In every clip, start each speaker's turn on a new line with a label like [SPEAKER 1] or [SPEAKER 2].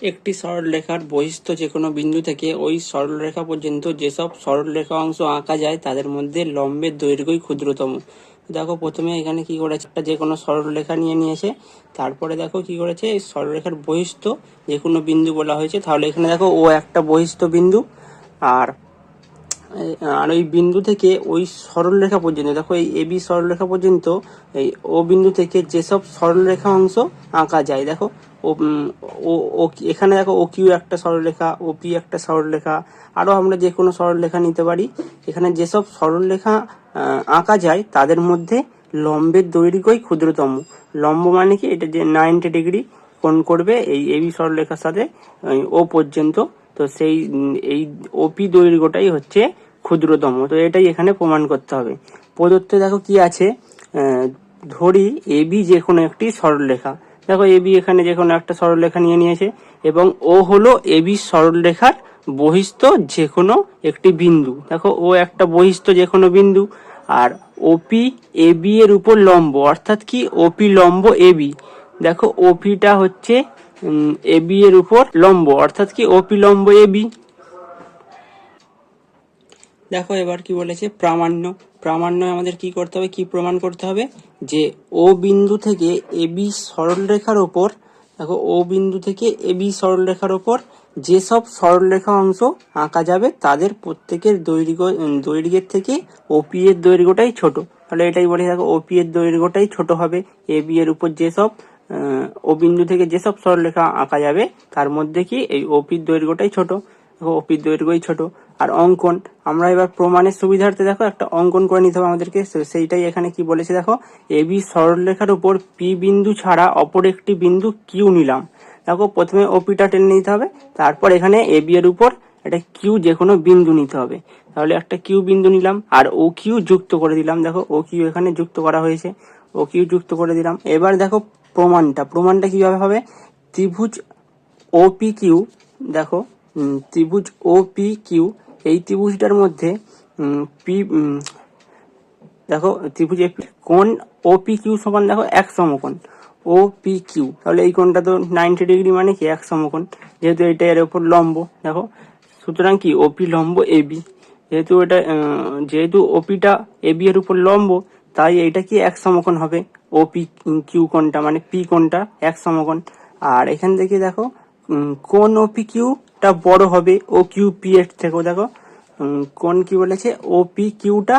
[SPEAKER 1] একটি সরলরেখার বহিস্থ যে কোনো বিন্দু থেকে ওই সরলরেখা পর্যন্ত যেসব সরলরেখা অংশ আঁকা যায়, তাদের মধ্যে লম্বের দৈর্ঘ্যই ক্ষুদ্রতম। দেখো, প্রথমে এখানে কি করেছে? একটা যে কোনো সরলরেখা নিয়ে নিয়েছে। তারপরে দেখো কি করেছে? এই সরলরেখার বহিস্থ যে কোনো বিন্দু বলা হয়েছে। তাহলে এখানে দেখো, ও একটা বহিস্থ বিন্দু। আর আর ওই বিন্দু থেকে ওই সরলরেখা পর্যন্ত, দেখো, এই এবি সরলরেখা পর্যন্ত, এই ও বিন্দু থেকে যেসব সরলরেখা অংশ আঁকা যায়, দেখো ও এখানে দেখো ও কিউ একটা সরলরেখা ও পি একটা সরলরেখা আরও আমরা যে কোনো সরলরেখা নিতে পারি। এখানে যেসব সরলরেখা আঁকা যায়, তাদের মধ্যে লম্বের দৈর্ঘ্যই ক্ষুদ্রতম। লম্ব মানে কি? এটা যে নাইনটি ডিগ্রি কোণ করবে, এই এবি সরলরেখার সাথে ও পর্যন্ত। তো সেই, এই ওপি দৈর্ঘ্যটাই হচ্ছে ক্ষুদ্রতম। তো এটাই এখানে প্রমাণ করতে হবে। প্রদত্ত দেখো কি আছে? ধরি এবি যে কোনো একটি সরলরেখা দেখো এবি এখানে যে কোনো একটা সরলরেখা নিয়ে নিয়েছে, এবং ও হলো এবি সরলরেখার বহিস্থ যে কোনো একটি বিন্দু। দেখো ও একটা বহিস্থ যে কোনো বিন্দু, আর ওপি এবি এর উপর লম্ব, অর্থাৎ কি ওপি লম্ব এবি দেখো ওপিটা হচ্ছে এবি এর উপর লম্ব, অর্থাৎ কি ওপি লম্ব এবি দেখো এবার কি বলেছে, প্রামাণ্য। প্রামাণ্য আমাদের কি করতে হবে, কি প্রমাণ করতে হবে? যে ও বিন্দু থেকে এ এবি সরলরেখার ওপর, দেখো ও বিন্দু থেকে এ এবি সরলরেখার ওপর যেসব সরলরেখা অংশ আঁকা যাবে, তাদের প্রত্যেকের দৈর্ঘ্য, দৈর্ঘ্যের থেকে ওপি এর দৈর্ঘ্যটাই ছোট। তাহলে এটাই বলে দেখো ওপি এর দৈর্ঘ্যটাই ছোট হবে। এবি এর উপর যেসব ও বিন্দু থেকে যেসব সরলরেখা আঁকা যাবে, তার মধ্যে কি এই ওপির দৈর্ঘ্যটাই ছোট। ওপির দৈর্ঘ্যই ছোট। আর অঙ্কন আমরা এবার প্রমাণের সুবিধার্থে দেখো, একটা অঙ্কন করে নিতে হবে আমাদেরকে। সেইটাই এখানে কি বলেছে দেখো এবি সরলরেখার উপর পি বিন্দু ছাড়া অপর একটি বিন্দু কিউ নিলাম। দেখো, প্রথমে ওপিটা টেনে নিতে হবে, তারপর এখানে এবি এর উপর একটা কিউ যে কোনো বিন্দু নিতে হবে। তাহলে একটা কিউ বিন্দু নিলাম, আর ও কিউ যুক্ত করে দিলাম। দেখো, ও কিউ এখানে যুক্ত করা হয়েছে, ও কিউ যুক্ত করে দিলাম। এবার দেখো প্রমাণটা প্রমাণটা কীভাবে হবে? ত্রিভুজ ওপি কিউ, দেখো ত্রিভুজ ও পি কিউ এই ত্রিভুজটার মধ্যে পি দেখো, ত্রিভুজ কোণ ও পি কিউ সমান, দেখো, এক সমকোণ। ও পি কিউ, তাহলে এই কোণটা তো নাইনটি ডিগ্রি মানে কি? এক সমকোণ। যেহেতু এটা এর উপর লম্ব, দেখো, সুতরাং কি? ওপি লম্ব এ বি। যেহেতু এটা যেহেতু ওপিটা এ বি এর উপর লম্ব, তাই এইটা কি এক সমকোণ হবে? ওপি কিউ কোণটা মানে পি কোণটা এক সমকোণ। আর এখান থেকে দেখো কোণ ওপি কিউটা বড় হবে ও কিউ পি এর থেকেও দেখো। কোন কি বলেছে? ও পি কিউটা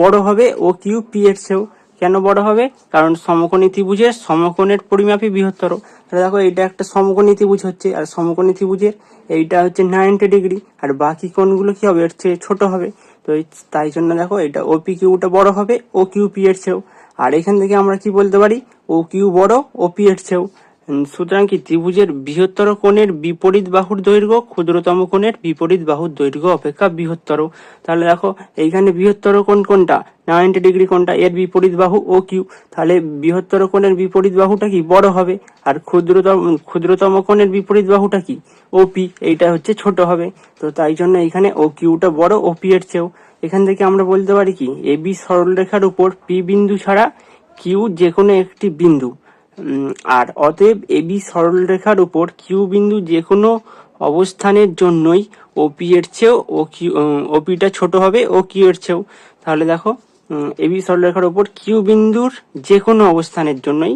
[SPEAKER 1] বড় হবে ও কিউ পি এর চেয়েও কেন বড় হবে? কারণ সমকোণী ত্রিভুজের সমকোণের পরিমাপই বৃহত্তর। তাহলে দেখো এটা একটা সমকোণী ত্রিভুজ হচ্ছে, আর সমকোণী ত্রিভুজের এইটা হচ্ছে নাইনটি ডিগ্রি আর বাকি কোণগুলো কি হবে? এর চেয়ে ছোট হবে। তো তাই জন্য দেখো এটা ও পি কিউটা বড় হবে ও কিউ পি এর চেয়েও আর এখান থেকে আমরা কি বলতে পারি? ও কিউ বড় ও পি এর চেয়েও সুতরাং কি ত্রিভুজের বৃহত্তর কোণের বিপরীত বাহুর দৈর্ঘ্য, ক্ষুদ্রতম কোণের বিপরীত বাহুর দৈর্ঘ্য অপেক্ষা বৃহত্তর। তাহলে দেখো, এইখানে বৃহত্তর কোণ কোনটা? নাইনটি ডিগ্রি কোণটা এর বিপরীত বাহু ও কিউ। তাহলে বৃহত্তর কোণের বিপরীত বাহুটা কি বড় হবে? আর ক্ষুদ্রতম ক্ষুদ্রতম কোণের বিপরীত বাহুটা কি? ও পি, এইটা হচ্ছে ছোট হবে। তো তাই জন্য এখানে ও কিউটা বড়, ও পি এর চেয়েও। এখান থেকে আমরা বলতে পারি কি? এ বি সরলরেখার উপর পি বিন্দু ছাড়া কিউ যে কোনো একটি বিন্দু। আর অতএব এবি সরলরেখার উপর কিউ বিন্দু যে কোনো অবস্থানের জন্যই ওপি এর চেয়েও ও কিউ ওপিটা ছোট হবে ও কিউ এর চেয়েও। তাহলে দেখো এবি সরলরেখার উপর কিউ বিন্দুর যে কোনো অবস্থানের জন্যই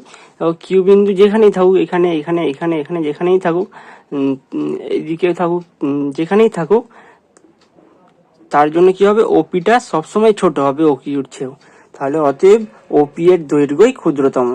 [SPEAKER 1] কিউ বিন্দু যেখানেই থাকুক, এখানে এখানে এখানে এখানে যেখানেই থাকুক এদিকেও থাকুক যেখানেই থাকুক, তার জন্য কি হবে? ওপিটা সবসময় ছোট হবে ও কিউর চেয়েও। তাহলে অতএব ওপি এর দৈর্ঘ্যই ক্ষুদ্রতম।